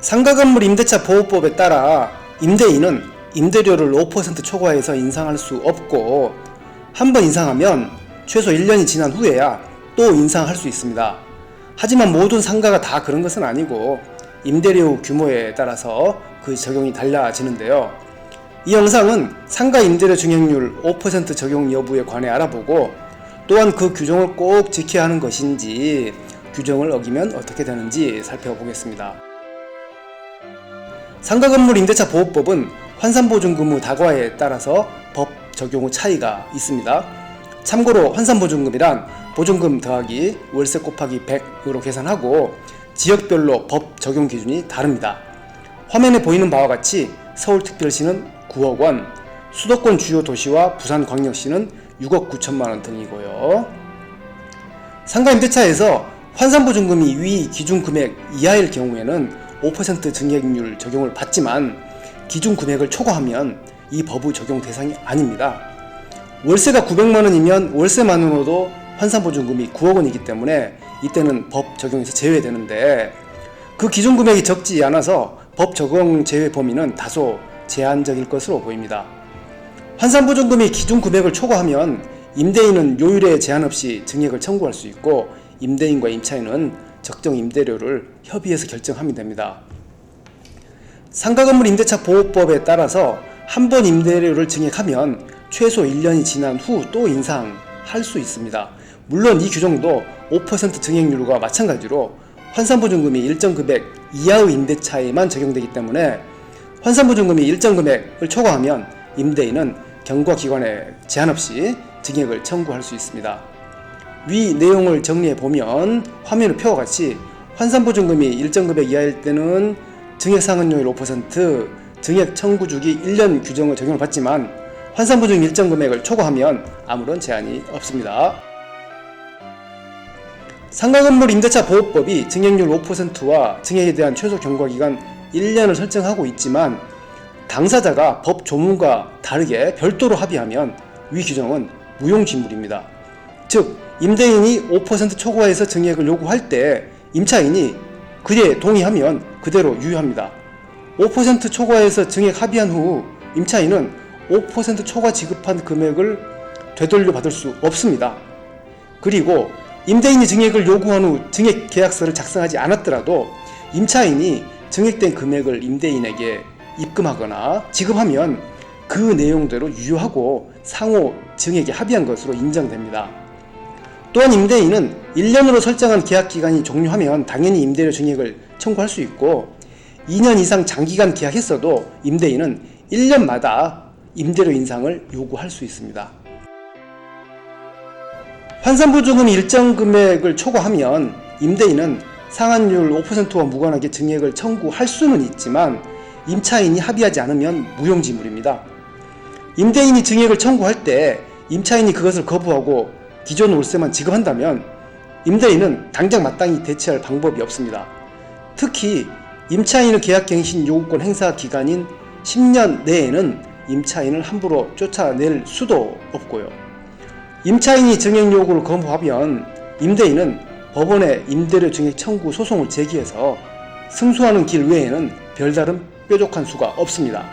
상가 건물 임대차 보호법에 따라 임대인은 임대료를 5% 초과해서 인상할 수 없고 한 번 인상하면 최소 1년이 지난 후에야 또 인상할 수 있습니다. 하지만 모든 상가가 다 그런 것은 아니고 임대료 규모에 따라서 그 적용이 달라지는데요. 이 영상은 상가 임대료 증액률 5% 적용 여부에 관해 알아보고 또한 그 규정을 꼭 지켜야 하는 것인지 규정을 어기면 어떻게 되는지 살펴보겠습니다. 상가 건물 임대차 보호법은 환산보증금 다과에 따라서 법 적용 후 차이가 있습니다. 참고로 환산보증금이란 보증금 더하기 월세 곱하기 100으로 계산하고 지역별로 법 적용 기준이 다릅니다. 화면에 보이는 바와 같이 서울특별시는 9억 원, 수도권 주요 도시와 부산광역시는 6억 9천만 원 등이고요. 상가 임대차에서 환산보증금이 위 기준 금액 이하일 경우에는 5% 증액률 적용을 받지만 기준 금액을 초과하면 이 법의 적용 대상이 아닙니다. 월세가 900만 원이면 월세만으로도 환산보증금이 9억 원이기 때문에 이때는 법 적용에서 제외되는데 그 기준 금액이 적지 않아서 법 적용 제외 범위는 다소 제한적일 것으로 보입니다. 환산보증금이 기준 금액을 초과하면 임대인은 요율에 제한 없이 증액을 청구할 수 있고 임대인과 임차인은 적정 임대료를 협의해서 결정하면 됩니다. 상가 건물 임대차 보호법에 따라서 한 번 임대료를 증액하면 최소 1년이 지난 후 또 인상할 수 있습니다. 물론 이 규정도 5% 증액률과 마찬가지로 환산보증금이 일정 금액 이하의 임대차에만 적용되기 때문에 환산보증금이 일정 금액을 초과하면 임대인은 경과기관에 제한 없이 증액을 청구할 수 있습니다. 위 내용을 정리해 보면 화면의 표와 같이 환산보증금이 일정 금액 이하일 때는 증액 상한율 5%, 증액 청구 주기 1년 규정을 적용을 받지만 환산보증 일정 금액을 초과하면 아무런 제한이 없습니다. 상가건물 임대차 보호법이 증액률 5%와 증액에 대한 최소 경과기간 1년을 설정하고 있지만 당사자가 법 조문과 다르게 별도로 합의하면 위 규정은 무용지물입니다. 즉 임대인이 5% 초과해서 증액을 요구할 때 임차인이 그에 동의하면 그대로 유효합니다. 5% 초과해서 증액 합의한 후 임차인은 5% 초과 지급한 금액을 되돌려 받을 수 없습니다. 그리고 임대인이 증액을 요구한 후 증액 계약서를 작성하지 않았더라도 임차인이 증액된 금액을 임대인에게 입금하거나 지급하면 그 내용대로 유효하고 상호 증액에 합의한 것으로 인정됩니다. 또한 임대인은 1년으로 설정한 계약 기간이 종료하면 당연히 임대료 증액을 청구할 수 있고 2년 이상 장기간 계약했어도 임대인은 1년마다 임대료 인상을 요구할 수 있습니다. 환산보증금 일정 금액을 초과하면 임대인은 상한율 5%와 무관하게 증액을 청구할 수는 있지만 임차인이 합의하지 않으면 무용지물입니다. 임대인이 증액을 청구할 때 임차인이 그것을 거부하고 기존 월세만 지급한다면 임대인은 당장 마땅히 대처할 방법이 없습니다. 특히 임차인의 계약갱신 요구권 행사 기간인 10년 내에는 임차인을 함부로 쫓아낼 수도 없고요. 임차인이 증액 요구를 거부하면 임대인은 법원에 임대료 증액 청구 소송을 제기해서 승소하는 길 외에는 별다른 뾰족한 수가 없습니다.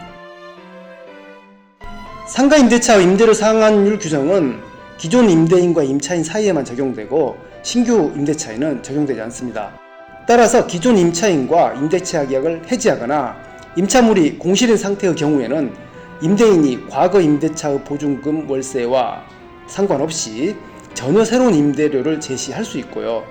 상가 임대차 임대료 상한율 규정은 기존 임대인과 임차인 사이에만 적용되고 신규 임대차에는 적용되지 않습니다. 따라서 기존 임차인과 임대차 계약을 해지하거나 임차물이 공실인 상태의 경우에는 임대인이 과거 임대차의 보증금 월세와 상관없이 전혀 새로운 임대료를 제시할 수 있고요.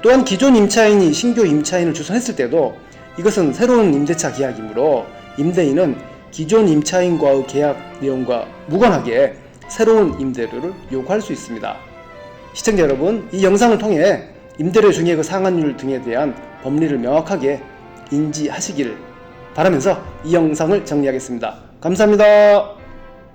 또한 기존 임차인이 신규 임차인을 주선했을 때도 이것은 새로운 임대차 계약이므로 임대인은 기존 임차인과의 계약 내용과 무관하게 새로운 임대료를 요구할 수 있습니다. 시청자 여러분, 이 영상을 통해 임대료 중액의 상한율 등에 대한 법리를 명확하게 인지하시길 바라면서 이 영상을 정리하겠습니다. 감사합니다.